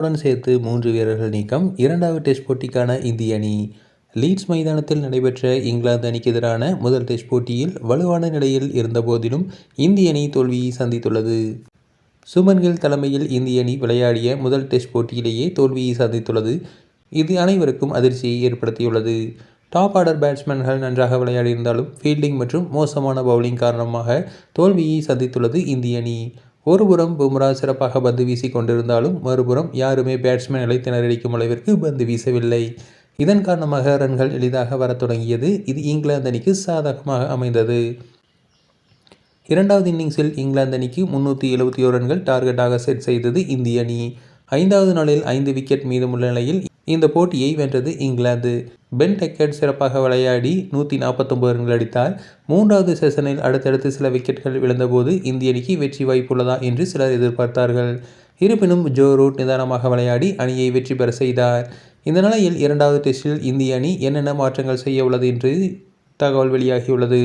உடன் சேர்த்து மூன்று வீரர்கள் நீக்கம். இரண்டாவது டெஸ்ட் போட்டிக்கான இந்திய அணி லீட்ஸ் மைதானத்தில் நடைபெற்ற இங்கிலாந்து அணிக்கு எதிரான முதல் டெஸ்ட் போட்டியில் வலுவான நிலையில் இருந்தபோதிலும் இந்திய அணி தோல்வியை சந்தித்துள்ளது. சுமன்கில் தலைமையில் இந்திய அணி விளையாடிய முதல் டெஸ்ட் போட்டியிலேயே தோல்வியை சந்தித்துள்ளது. இது அனைவருக்கும் அதிர்ச்சியை ஏற்படுத்தியுள்ளது. டாப் ஆர்டர் பேட்ஸ்மேன்கள் நன்றாக விளையாடியிருந்தாலும் ஃபீல்டிங் மற்றும் மோசமான பவுலிங் காரணமாக தோல்வியை சந்தித்துள்ளது இந்திய அணி. ஒருபுறம் பும்ரா சிறப்பாக பந்து வீசி கொண்டிருந்தாலும் மறுபுறம் யாருமே பேட்ஸ்மேன் அலை திணறடிக்கும் அளவிற்கு பந்து வீசவில்லை. இதன் காரணமாக ரன்கள் எளிதாக வரத் தொடங்கியது. இது இங்கிலாந்து அணிக்கு சாதகமாக அமைந்தது. இரண்டாவது இன்னிங்ஸில் இங்கிலாந்து அணிக்கு முன்னூற்றி எழுபத்தி ஓரு ரன்கள் டார்கெட்டாக செட் செய்தது இந்திய அணி. ஐந்தாவது நாளில் ஐந்து விக்கெட் மீதமுள்ள நிலையில் இந்த போட்டியை வென்றது இங்கிலாந்து. பென் டெக்கெட் சிறப்பாக விளையாடி நூற்றி நாற்பத்தொம்பது ரன்கள் அடித்தார். மூன்றாவது செஷனில் அடுத்தடுத்து சில விக்கெட்கள் விழுந்தபோது இந்திய அணிக்கு வெற்றி வாய்ப்புள்ளதா என்று சிலர் எதிர்பார்த்தார்கள். இருப்பினும் ஜோ ரூட் நிதானமாக விளையாடி அணியை வெற்றி பெற செய்தார். இந்த நிலையில் இரண்டாவது டெஸ்டில் இந்திய அணி என்னென்ன மாற்றங்கள் செய்ய உள்ளது என்று தகவல் வெளியாகியுள்ளது.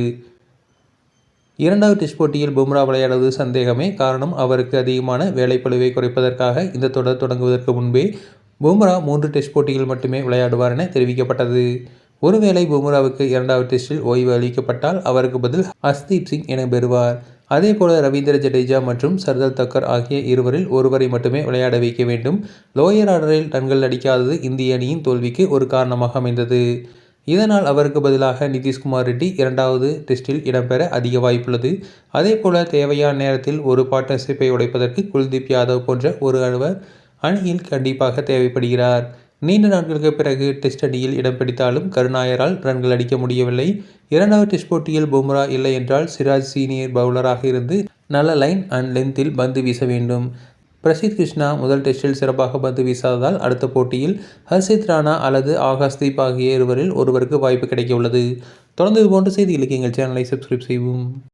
இரண்டாவது டெஸ்ட் போட்டியில் பும்ரா விளையாடுவது சந்தேகமே. காரணம் அவருக்கு அதிகமான வேலைப்பழுவை குறைப்பதற்காக இந்த தொடர் தொடங்குவதற்கு முன்பே பும்ரா மூன்று டெஸ்ட் போட்டிகள் மட்டுமே விளையாடுவார் என தெரிவிக்கப்பட்டது. ஒருவேளை பும்ராவுக்கு இரண்டாவது டெஸ்டில் ஓய்வு அளிக்கப்பட்டால் அவருக்கு பதில் ஹஸ்தீப் சிங் என பெறுவார். அதேபோல ரவீந்திர ஜடேஜா மற்றும் சர்தல் தக்கர் ஆகிய இருவரில் ஒருவரை மட்டுமே விளையாட வைக்க வேண்டும். லோயர் ஆர்டரில் ரன்கள் அடிக்காதது இந்திய அணியின் தோல்விக்கு ஒரு காரணமாக அமைந்தது. இதனால் அவருக்கு பதிலாக நிதிஷ்குமார் ரெட்டி இரண்டாவது டெஸ்டில் இடம்பெற அதிக வாய்ப்புள்ளது. அதேபோல தேவையான நேரத்தில் ஒரு பார்ட்னர்ஷிப்பை உடைப்பதற்கு குல்தீப் யாதவ் போன்ற ஒரு அலுவர் அணியில் கண்டிப்பாக தேவைப்படுகிறார். நீண்ட நாட்களுக்கு பிறகு டெஸ்ட் அணியில் இடம் பிடித்தாலும் கருணாயரால் ரன்கள் அடிக்க முடியவில்லை. இரண்டாவது டெஸ்ட் போட்டியில் பும்ரா இல்லை என்றால் சிராஜ் சீனியர் பவுலராக இருந்து நல்ல லைன் அண்ட் லென்த்தில் பந்து வீச வேண்டும். பிரசித் கிருஷ்ணா முதல் டெஸ்டில் சிறப்பாக பந்து வீசாததால் அடுத்த போட்டியில் ஹர்ஷித் ராணா அல்லது ஆகாஷ்தீப் ஆகிய இருவரில் ஒருவருக்கு வாய்ப்பு கிடைக்க உள்ளது தொடர்ந்து இது போன்ற செய்திகளுக்கு எங்கள் சேனலை சப்ஸ்கிரைப் செய்வோம்